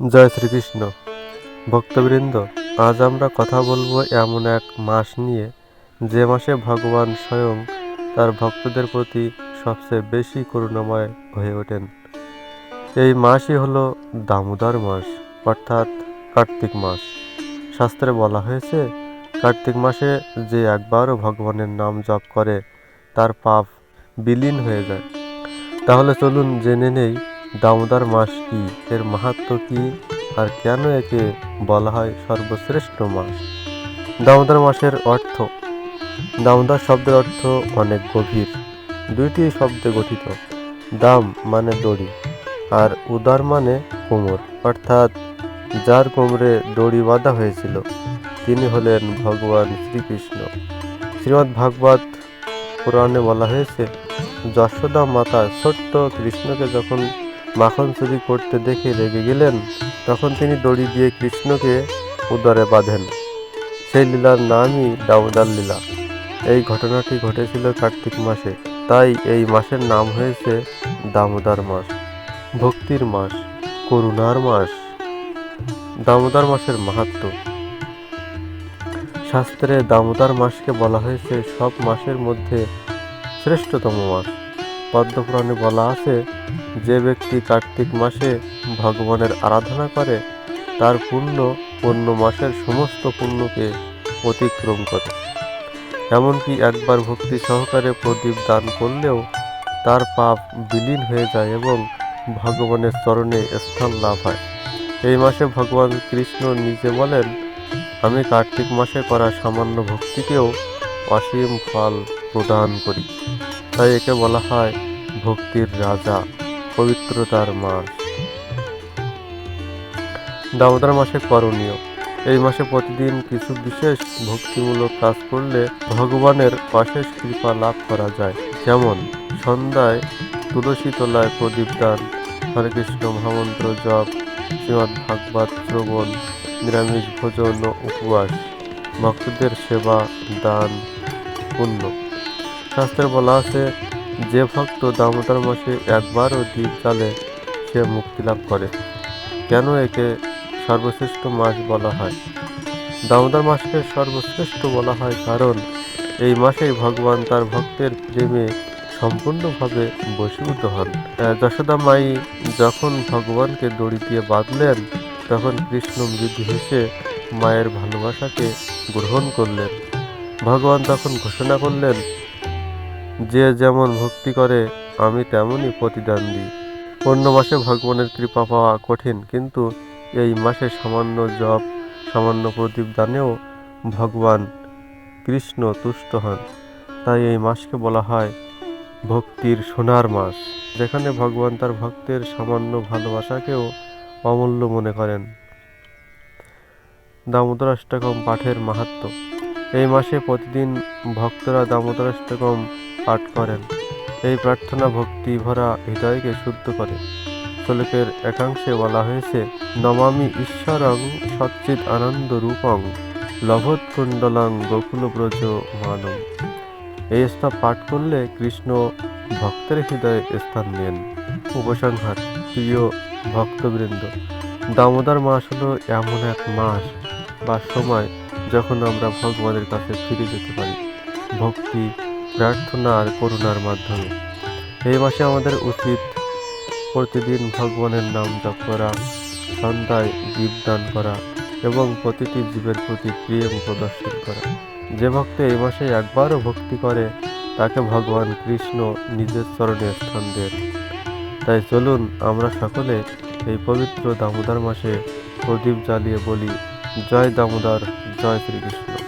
জয় শ্রীকৃষ্ণ। ভক্তবৃন্দ, আজ আমরা কথা বলব এমন এক মাস নিয়ে, যে মাসে ভগবান স্বয়ং তার ভক্তদের প্রতি সবচেয়ে বেশি করুণাময় হয়ে ওঠেন। এই মাসই হলো দামোদর মাস, অর্থাৎ কার্তিক মাস। শাস্ত্রে বলা হয়েছে, কার্তিক মাসে যে একবারও ভগবানের নাম জপ করে, তার পাপ বিলীন হয়ে যায়। তাহলে চলুন জেনে নেই দামোদর মাস কি? এর মাহাত্ম্য কি? আর কেন একে বলা হয় সর্বশ্রেষ্ঠ মাস? দামোদর মাসের অর্থ? দামোদর শব্দের অর্থ অনেক গভীর। দুইটি শব্দে গঠিত। দাম মানে দড়ি, আর উদার মানে কোমর। অর্থাৎ যার কোমরে দড়ি বাঁধা হয়েছিল, তিনি হলেন ভগবান শ্রীকৃষ্ণ। শ্রীমদ্ ভাগবত পুরাণে বলা হয়েছে, যশোদা মাতা ছোট্ট কৃষ্ণকে যখন মাখন চুরি করতে দেখে রেগে গেলেন, তখন তিনি দড়ি দিয়ে কৃষ্ণকে উদরে বাঁধেন। সেই লীলার নামই দামোদর লীলা। এই ঘটনাটি ঘটেছিল কার্তিক মাসে, তাই এই মাসের নাম হয়েছে দামোদর মাস। ভক্তির মাস, করুণার মাস। দামোদর মাসের মাহাত্ম্য শাস্ত্রে দামোদর মাসকে বলা হয়েছে সব মাসের মধ্যে শ্রেষ্ঠতম মাস। পদ্মপুরাণে বলা আছে, যে ব্যক্তি কার্তিক মাসে ভগবানের আরাধনা করে, তার পুণ্য অন্য মাসের সমস্ত পুণ্যকে অতিক্রম করে। এমনকি একবার ভক্তি সহকারে প্রদীপ দান করলেও তার পাপ বিলীন হয়ে যায় এবং ভগবানের চরণে স্থান লাভ হয়। এই মাসে ভগবান কৃষ্ণ নিজে বলেন, আমি কার্তিক মাসে করা সামান্য ভক্তিকেও অসীম ফল প্রদান করি। তাই একে বলা হয় ভক্তির রাজা, পবিত্রতার মাস। দামোদর মাসে করণীয়। এই মাসে প্রতিদিন কিছু বিশেষ ভক্তিমূলক কাজ করলে ভগবানের অশেষ কৃপা লাভ করা যায়। যেমন, সন্ধ্যায় তুলসী তলায় প্রদীপ দান, হরে কৃষ্ণ মহামন্ত্র জপ শ্রীমৎ ভাগবত শ্রবণ, নিরামিষ ভোজন ও উপবাস, ভক্তদের সেবা, দান, পুণ্য। শাস্ত্রে বলা আছে, যে ভক্ত দামোদর মাসে একবারও দ্বীপ জ্বালে সে মুক্তি লাভ করে। কেন একে সর্বশ্রেষ্ঠ মাস বলা হয়? দামোদর মাসকে সর্বশ্রেষ্ঠ বলা হয় কারণ, এই মাসেই ভগবান তার ভক্তের প্রেমে সম্পূর্ণভাবে বশীভূত হন। যশোদা মাই যখন ভগবানকে দড়ি দিয়ে বাঁধলেন, তখন কৃষ্ণ মৃদু হেসে মায়ের ভালোবাসাকে গ্রহণ করলেন। ভগবান তখন ঘোষণা করলেন যে যেমন ভক্তি করে, আমি তেমনই প্রতিদান দিই। অন্য মাসে ভগবানের কৃপা পাওয়া কঠিন, কিন্তু এই মাসে সামান্য জপ, সামান্য প্রদীপ দানেও ভগবান কৃষ্ণ তুষ্ট হন। তাই এই মাসকে বলা হয় ভক্তির সোনার মাস। যেখানে ভগবান তার ভক্তের সামান্য ভালোবাসাকেও অমূল্য মনে করেন। দামোদর অষ্টকম পাঠের মাহাত্ম্য এই মাসে প্রতিদিন ভক্তরা দামোদর অষ্টকম পাঠ করেন। এই প্রার্থনা ভক্তি ভরা হৃদয়কে শুদ্ধ করে। শ্লোকের একাংশে বলা হয়েছে, নমামি ঈশ্বরং সচ্চিত আনন্দ রূপং লভৎকুণ্ডলং গোকুল ব্রজ মানম। এই স্তব পাঠ করলে কৃষ্ণ ভক্তের হৃদয়ে স্থান নেন। উপসংহার, প্রিয় ভক্তবৃন্দ, দামোদর মাস হলো এমন এক মাস বা সময় যখন আমরা ভগবানের কাছে ফিরে যেতে পারি। ভক্তি প্রার্থনা আর করুণার মাধ্যমে। এই মাসে আমাদের উচিত প্রতিদিন ভগবানের নাম জপ করা, সন্ধ্যায় দীপদান করা এবং প্রতিটি জীবের প্রতি প্রেম প্রদর্শন করা। যে ভক্ত এই মাসে একবারও ভক্তি করে, তাকে ভগবান কৃষ্ণ নিজের চরণে স্থান দেন। তাই চলুন আমরা সকলে এই পবিত্র দামোদর মাসে প্রদীপ জ্বালিয়ে বলি, জয় দামোদর, জয় শ্রীকৃষ্ণ।